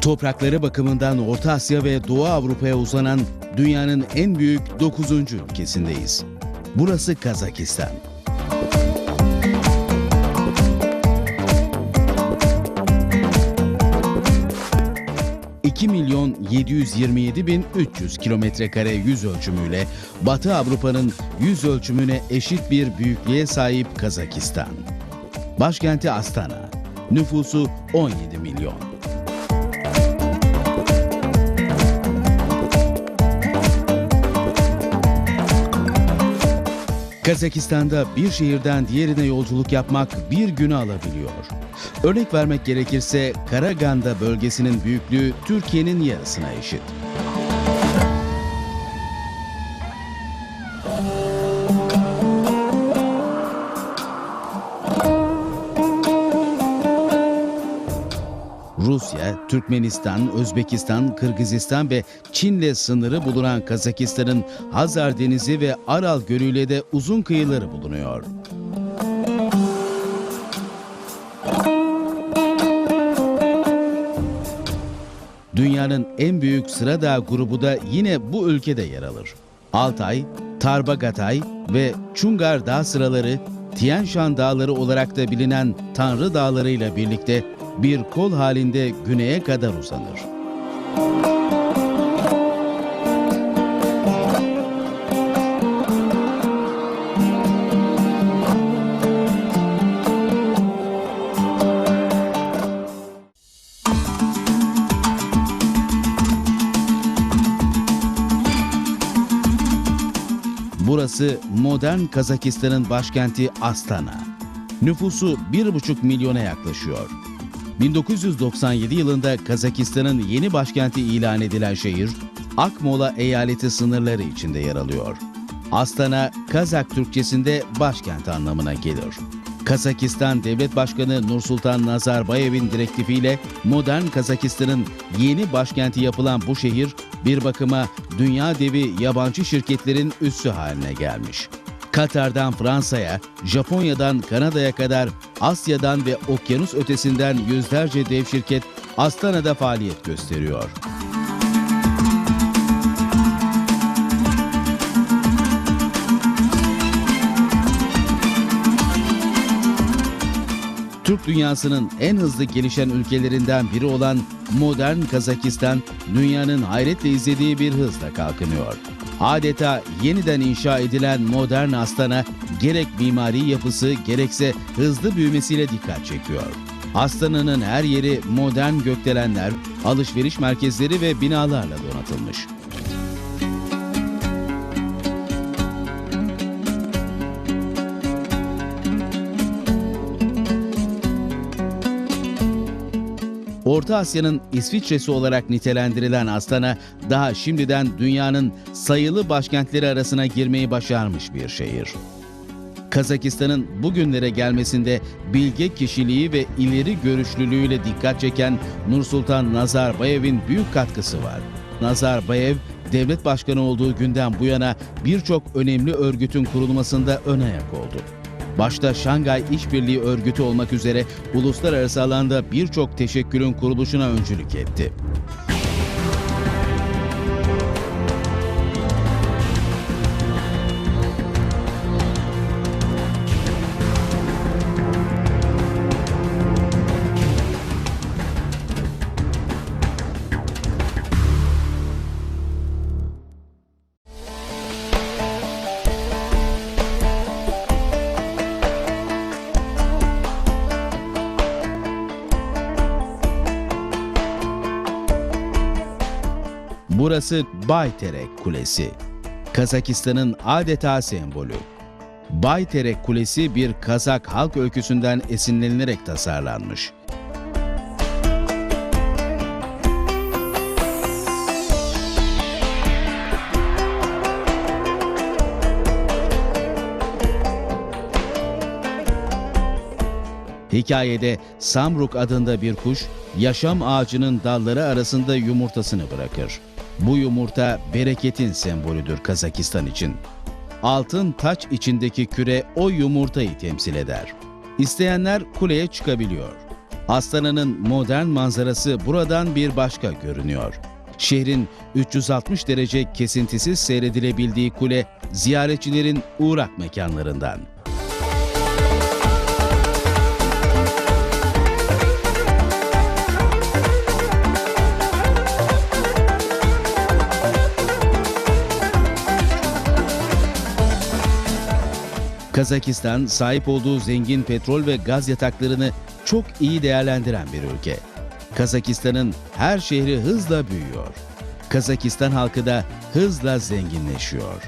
Toprakları bakımından Orta Asya ve Doğu Avrupa'ya uzanan dünyanın en büyük 9. ülkesindeyiz. Burası Kazakistan. ...2 milyon 727 bin 300 kilometre kare yüz ölçümüyle... ...Batı Avrupa'nın yüz ölçümüne eşit bir büyüklüğe sahip Kazakistan. Başkenti Astana. Nüfusu 17 milyon. Kazakistan'da bir şehirden diğerine yolculuk yapmak bir günü alabiliyor. Örnek vermek gerekirse Karaganda bölgesinin büyüklüğü Türkiye'nin yarısına eşit. Rusya, Türkmenistan, Özbekistan, Kırgızistan ve Çin'le sınırı bulunan Kazakistan'ın Hazar Denizi ve Aral Gölü ile de uzun kıyıları bulunuyor. Dünyanın en büyük sıra dağ grubu da yine bu ülkede yer alır. Altay, Tarbagatay ve Çungar Dağ sıraları Tian Shan Dağları olarak da bilinen Tanrı Dağları ile birlikte bir kol halinde güneye kadar uzanır. Burası modern Kazakistan'ın başkenti Astana. Nüfusu 1,5 milyona yaklaşıyor. 1997 yılında Kazakistan'ın yeni başkenti ilan edilen şehir, Akmola eyaleti sınırları içinde yer alıyor. Astana, Kazak Türkçesinde başkent anlamına gelir. Kazakistan Devlet Başkanı Nursultan Nazarbayev'in direktifiyle modern Kazakistan'ın yeni başkenti yapılan bu şehir bir bakıma dünya devi yabancı şirketlerin üssü haline gelmiş. Katar'dan Fransa'ya, Japonya'dan Kanada'ya kadar Asya'dan ve okyanus ötesinden yüzlerce dev şirket Astana'da faaliyet gösteriyor. Türk dünyasının en hızlı gelişen ülkelerinden biri olan modern Kazakistan, dünyanın hayretle izlediği bir hızla kalkınıyor. Adeta yeniden inşa edilen modern Astana gerek mimari yapısı gerekse hızlı büyümesiyle dikkat çekiyor. Astana'nın her yeri modern gökdelenler, alışveriş merkezleri ve binalarla donatılmış. Orta Asya'nın İsviçre'si olarak nitelendirilen Astana, daha şimdiden dünyanın sayılı başkentleri arasına girmeyi başarmış bir şehir. Kazakistan'ın bugünlere gelmesinde bilge kişiliği ve ileri görüşlülüğüyle dikkat çeken Nursultan Nazarbayev'in büyük katkısı var. Nazarbayev, devlet başkanı olduğu günden bu yana birçok önemli örgütün kurulmasında ön ayak oldu. Başta Şangay İşbirliği Örgütü olmak üzere uluslararası alanda birçok teşekkülün kuruluşuna öncülük etti. Burası Bayterek Kulesi. Kazakistan'ın adeta sembolü. Bayterek Kulesi bir Kazak halk öyküsünden esinlenilerek tasarlanmış. Hikayede Samruk adında bir kuş yaşam ağacının dalları arasında yumurtasını bırakır. Bu yumurta bereketin sembolüdür Kazakistan için. Altın taç içindeki küre o yumurtayı temsil eder. İsteyenler kuleye çıkabiliyor. Astana'nın modern manzarası buradan bir başka görünüyor. Şehrin 360 derece kesintisiz seyredilebildiği kule ziyaretçilerin uğrak mekanlarından. Kazakistan sahip olduğu zengin petrol ve gaz yataklarını çok iyi değerlendiren bir ülke. Kazakistan'ın her şehri hızla büyüyor. Kazakistan halkı da hızla zenginleşiyor.